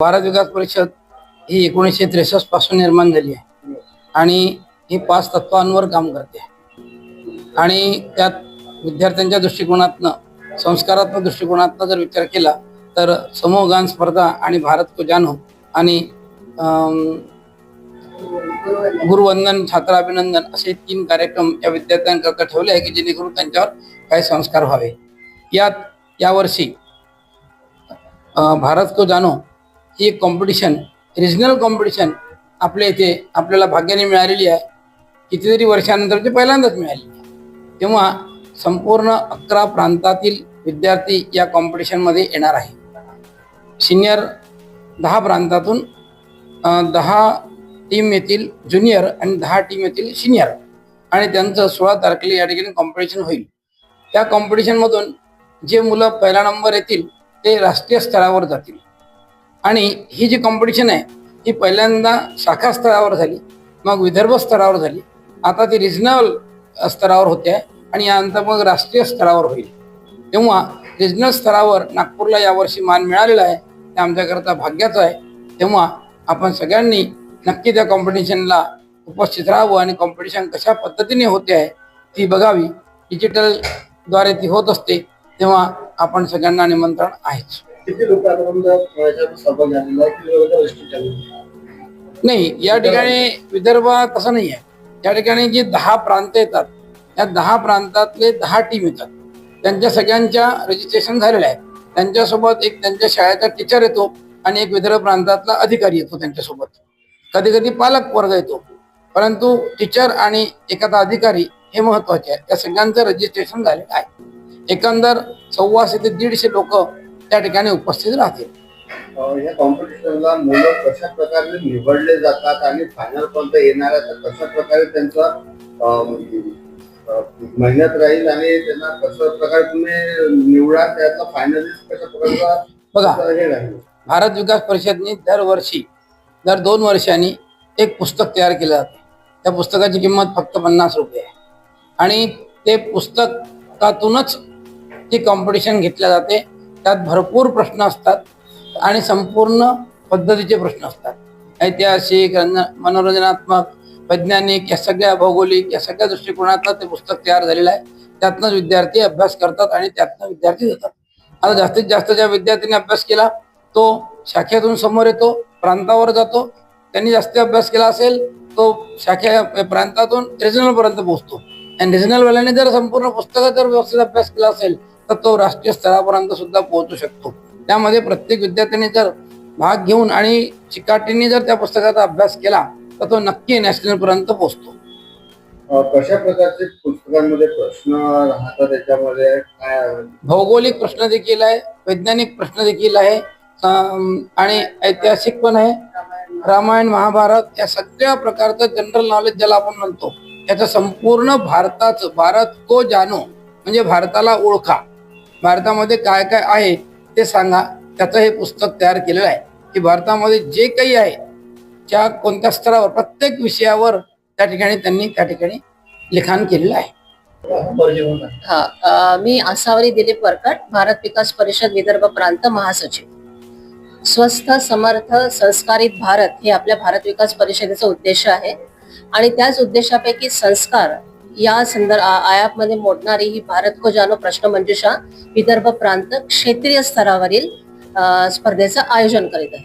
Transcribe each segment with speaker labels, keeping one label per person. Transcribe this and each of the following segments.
Speaker 1: भारत विकास परिषद ही एकोणीसशे त्रेसष्टपासून निर्माण झाली आहे. आणि ही पाच तत्वांवर काम करते. आणि त्यात विद्यार्थ्यांच्या दृष्टिकोनातनं संस्कारात्मक दृष्टिकोनातनं जर विचार केला तर समूह गान स्पर्धा आणि भारत को जानो आणि गुरुवंदन छात्र अभिनंदन असे तीन कार्यक्रम या विद्यार्थ्यांकरता ठेवले आहे की जेणेकरून त्यांच्यावर काही संस्कार व्हावे. यात यावर्षी भारत को जानो ही कॉम्पिटिशन रिजनल कॉम्पिटिशन आपल्या इथे आपल्याला भाग्याने मिळालेली आहे. कितीतरी वर्षानंतर ते पहिल्यांदाच मिळालेली आहे. तेव्हा संपूर्ण अकरा प्रांतातील विद्यार्थी या कॉम्पिटिशनमध्ये येणार आहे सिनियर दहा प्रांतातून दहा टीम येतील ज्युनियर आणि दहा टीम येतील सिनियर आणि त्यांचं सोळा तारखेला या ठिकाणी कॉम्पिटिशन होईल. त्या कॉम्पिटिशनमधून जे मुलं पहिला नंबर येतील ते राष्ट्रीय स्तरावर जातील. आणि ही जी कॉम्पिटिशन आहे ही पहिल्यांदा शाखा स्तरावर झाली मग विदर्भ स्तरावर झाली. आता ती रिजनल स्तरावर होते आहे आणि यानंतर मग राष्ट्रीय स्तरावर होईल. तेव्हा रिजनल स्तरावर नागपूरला यावर्षी मान मिळालेला आहे ते आमच्याकरता भाग्याचं आहे. तेव्हा आपण सगळ्यांनी नक्की त्या कॉम्पिटिशनला उपस्थित राहावं आणि कॉम्पिटिशन कशा पद्धतीने होते आहे ती बघावी. डिजिटलद्वारे ती होत असते तेव्हा आपण सगळ्यांना निमंत्रण आहेच.
Speaker 2: किती सहभाग झालेला आहे? किती
Speaker 1: नाही या ठिकाणी विदर्भ तसं नाही आहे. या ठिकाणी जे दहा प्रांत येतात त्या दहा प्रांतातले दहा टीम येतात. त्यांच्या सगळ्यांच्या रजिस्ट्रेशन झालेलं आहे त्यांच्यासोबत एक त्यांच्या शाळेचा टीचर येतो आणि एक विदर्भ प्रांतातला अधिकारी येतो त्यांच्यासोबत. कधी कधी पालक वर्ग येतो. परंतु टीचर आणि एखादा अधिकारी हे महत्त्वाचे आहे त्या सगळ्यांचं रजिस्ट्रेशन झालेलं आहे. एकंदर सव्वाशे ते दीडशे लोक त्या ठिकाणी उपस्थित राहतील.
Speaker 2: या कॉम्पिटिशनला मुलं कशा प्रकारे निवडले जातात आणि फायनल पर्यंत येणार कशा प्रकारे त्यांचं मेहनत राहील आणि त्यांना कशा प्रकारे तुम्ही निवडा त्यातला फायनलिस्ट कशा प्रकारचा
Speaker 1: बघा भारत विकास परिषदने दरवर्षी दर दोन वर्षांनी एक पुस्तक तयार केलं जाते. त्या पुस्तकाची किंमत फक्त पन्नास रुपये आहे. आणि ते पुस्तकातूनच ती कॉम्पिटिशन घेतल्या जाते. त्यात भरपूर प्रश्न असतात आणि संपूर्ण पद्धतीचे प्रश्न असतात. ऐतिहासिक रंज- मनोरंजनात्मक वैज्ञानिक या सगळ्या भौगोलिक या सगळ्या दृष्टिकोनातनं ते पुस्तक तयार झालेलं आहे. त्यातनं विद्यार्थी अभ्यास करतात आणि त्यातनं विद्यार्थी जातात. आता जास्तीत जास्त ज्या विद्यार्थ्यांनी अभ्यास केला तो शाखेतून समोर येतो प्रांतावर जातो. त्यांनी जास्त अभ्यास केला असेल तो शाखे प्रांतातून रिजनलपर्यंत पोहोचतो. आणि रिजनलवाल्याने जर संपूर्ण पुस्तकात जर व्यवस्थित अभ्यास केला असेल तर तो राष्ट्रीय स्तरापर्यंत सुद्धा पोहोचू शकतो. त्यामध्ये प्रत्येक विद्यार्थ्याने जर भाग घेऊन आणि चिकाटीने जर त्या पुस्तकाचा अभ्यास केला तर तो नक्की नॅशनल पर्यंत पोहोचतो
Speaker 2: कशा प्रकारचे पुस्तकांमध्ये प्रश्न राहतात त्याच्यामध्ये?
Speaker 1: भौगोलिक प्रश्न देखील आहे वैज्ञानिक प्रश्न देखील आहे आणि ऐतिहासिक पण आहे. रामायण महाभारत या सगळ्या प्रकारचं जनरल नॉलेज ज्याला आपण म्हणतो याचं संपूर्ण भारताचं भारत को जानो म्हणजे भारताला ओळखा. भारतामध्ये काय काय आहे ते सांगा. त्याचं हे पुस्तक तयार केलेलं आहे. की भारतामध्ये जे काही आहे त्या कोणत्या स्तरावर प्रत्येक विषयावर त्या ठिकाणी त्यांनी त्या ठिकाणी लिखाण केलेलं आहे.
Speaker 3: हा मी आसावरी दिलीप वरकट भारत विकास परिषद विदर्भ प्रांत महासचिव. स्वस्थ समर्थ संस्कारित भारत हे आपल्या भारत विकास परिषदेचा उद्देश आहे. आणि त्याच उद्देशापैकी संस्कार या संदर्भ आयापमध्ये मोडणारी ही भारत को जानो प्रश्न मंजुषा विदर्भ प्रांत क्षेत्रीय स्तरावरील स्पर्धेचं आयोजन करीत आहे.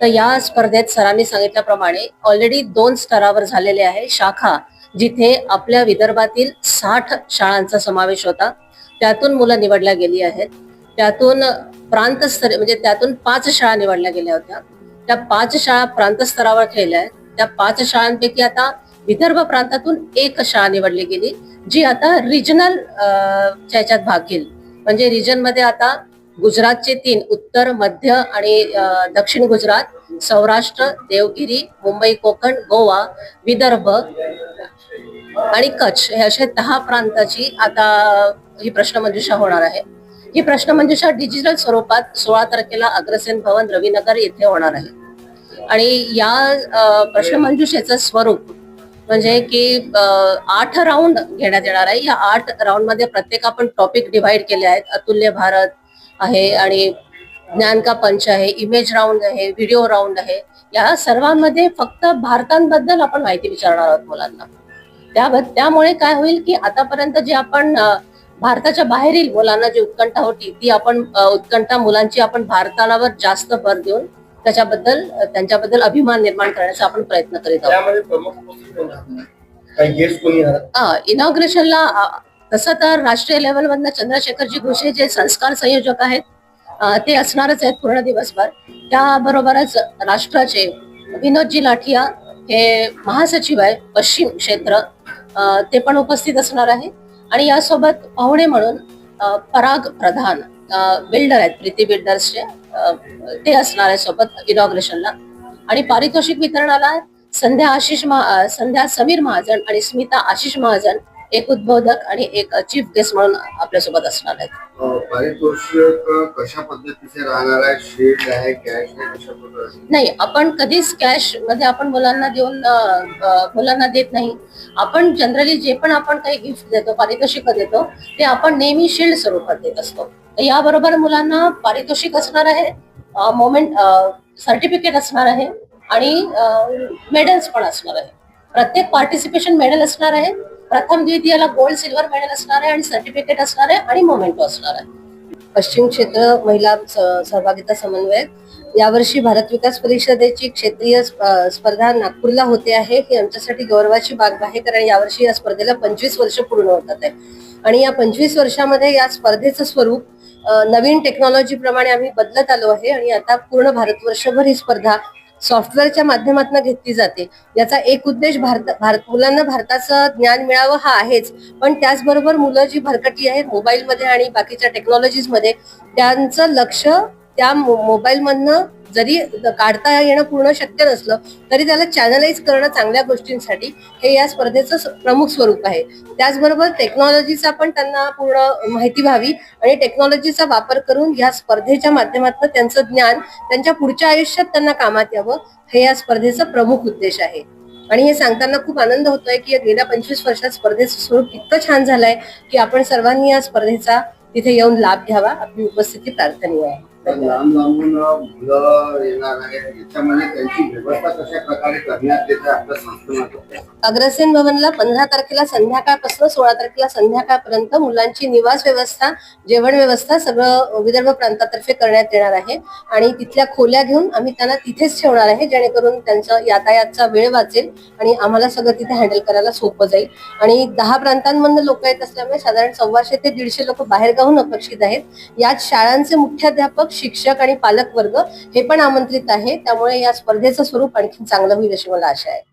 Speaker 3: तर या स्पर्धेत सरांनी सांगितल्याप्रमाणे ऑलरेडी दोन स्तरावर झालेले आहे शाखा जिथे आपल्या विदर्भातील साठ शाळांचा समावेश होता. त्यातून मुलं निवडल्या गेली आहेत. त्यातून प्रांत स्तर म्हणजे त्यातून पाच शाळा निवडल्या गेल्या होत्या. त्या पाच शाळा प्रांत स्तरावर आहेत. त्या पाच शाळांपैकी आता विदर्भ प्रांतातून एक शाळा निवडली गेली जी आता रिजनल ह्याच्यात भाग घेईल. म्हणजे रिजनमध्ये आता गुजरातचे तीन उत्तर मध्य आणि दक्षिण गुजरात सौराष्ट्र देवगिरी मुंबई कोकण गोवा विदर्भ आणि कच्छ हे असे दहा प्रांताची आता ही प्रश्नमंजुषा होणार आहे. ही प्रश्नमंजुषा डिजिटल स्वरूपात सोळा तारखेला अग्रसेन भवन रवीनगर येथे होणार आहे. आणि या प्रश्नमंजुषेचं स्वरूप म्हणजे की आठ राऊंड घेण्यात येणार आहे. या आठ राऊंडमध्ये प्रत्येक आपण टॉपिक डिव्हाइड केले आहेत. अतुल्य भारत आहे आणि ज्ञान का पंच आहे इमेज राऊंड आहे व्हिडिओ राऊंड आहे. या सर्वांमध्ये फक्त भारतांबद्दल आपण माहिती विचारणार आहोत मुलांना. त्या त्यामुळे काय होईल की आतापर्यंत जे आपण भारताच्या बाहेरील मुलांना जी उत्कंठा होती ती आपण उत्कंठा मुलांची आपण भारतावर जास्त भर देऊन त्याच्याबद्दल त्यांच्याबद्दल अभिमान निर्माण करण्याचा आपण प्रयत्न करीत आहोत. इनॉग्रेशनला तसं तर राष्ट्रीय लेवलमधनं चंद्रशेखरजी घोषे जे संस्कार संयोजक आहेत ते असणारच आहेत पूर्ण दिवसभर. त्याबरोबरच राष्ट्राचे विनोदजी लाठिया हे महासचिव आहे पश्चिम क्षेत्र ते पण उपस्थित असणार आहे. आणि यासोबत पाहुणे म्हणून पराग प्रधान बिल्डर आहेत प्रीती बिल्डर्सचे ते असणार आहे सोबत इनॉग्रेशनला आणि पारितोषिक वितरणाला संध्या आशिष महा संध्या समीर महाजन आणि स्मिता आशिष महाजन एक उद्बोधक आणि एक चीफ गेस्ट म्हणून आपल्यासोबत असणार आहेत.
Speaker 2: अं, पारितोषिक कशा पद्धतीचे राहणार आहे शेड कॅश
Speaker 3: नाही आपण कधीच कॅशमध्ये आपण मुलांना देऊन मुलांना देत नाही. आपण जनरली जे पण आपण काही गिफ्ट देतो पारितोषिक देतो ते आपण नेहमी शिल्ड स्वरूपात देत असतो. याबरोबर मुलांना पारितोषिक असणार आहे मोमेंट सर्टिफिकेट असणार आहे आणि मेडल्स पण असणार आहे. प्रत्येक पार्टिसिपेशन मेडल असणार आहे प्रथम द्वितीयाला गोल्ड सिल्वर मेडल असणार आहे आणि सर्टिफिकेट असणार आहे आणि मोमेंटो असणार आहे. पश्चिम क्षेत्र महिला सहभागिता समन्वयक यावर्षी भारत विकास परिषदेची क्षेत्रीय स्पर्धा नागपूरला होते आहे ही आमच्यासाठी गौरवाची बाब आहे कारण यावर्षी या स्पर्धेला पंचवीस वर्ष पूर्ण होतात आहे. आणि या पंचवीस वर्षामध्ये या स्पर्धेचं स्वरूप नवीन टेक्नॉलॉजी प्रमाणे आम्ही बदलत आलो आहे आणि आता पूर्ण भारतवर्षभर ही स्पर्धा सॉफ्टवेअरच्या माध्यमातून घेतली जाते. याचा एक उद्देश भारत भारत मुलांना भारताचं ज्ञान मिळावं हा आहेच. पण त्याचबरोबर मुलं जी भरकटी आहेत मोबाईलमध्ये आणि बाकीच्या टेक्नॉलॉजीजमध्ये त्यांचं लक्ष त्या मोबाईलमधनं जरी काढता येणं पूर्ण शक्य नसलं तरी त्याला चॅनलाइज करणं चांगल्या गोष्टींसाठी हे या स्पर्धेचं प्रमुख स्वरूप आहे. त्याचबरोबर टेक्नॉलॉजीचा पण त्यांना पूर्ण माहिती व्हावी आणि टेक्नॉलॉजीचा वापर करून या स्पर्धेच्या माध्यमातून त्यांचं ज्ञान त्यांच्या पुढच्या आयुष्यात त्यांना कामात यावं हे या स्पर्धेचा प्रमुख उद्देश आहे. आणि हे सांगताना खूप आनंद होतोय की गेल्या पंचवीस वर्षात स्पर्धेचं स्वरूप इतकं छान झालंय की आपण सर्वांनी या स्पर्धेचा तिथे येऊन लाभ घ्यावा आपली उपस्थिती प्रार्थनीय आहे.
Speaker 2: तर लांब लांबून मुलं येणार याच्यामध्ये त्यांची व्यवस्था कशा प्रकारे करण्यात येते आपल्या
Speaker 3: अग्रसेन भवनला पंधरा तारखेला संध्याकाळपासून सोळा तारखेला संध्याकाळपर्यंत मुलांची निवास व्यवस्था जेवण व्यवस्था सगळं विदर्भ प्रांतातर्फे करण्यात येणार आहे. आणि तिथल्या खोल्या घेऊन आम्ही त्यांना तिथेच ठेवणार आहे जेणेकरून त्यांचं यातायातचा वेळ वाचेल आणि आम्हाला सगळं तिथे हँडल करायला सोपं जाईल. आणि दहा प्रांतांमधून लोक येत असल्यामुळे साधारण सव्वाशे ते दीडशे लोक बाहेरगावून अपेक्षित आहेत. यात शाळांचे मुख्याध्यापक शिक्षक आणि पालक वर्ग हे पण आमंत्रित आहे. त्यामुळे या स्पर्धेचं स्वरूप आणखी चांगलं होईल अशी मला आशा आहे.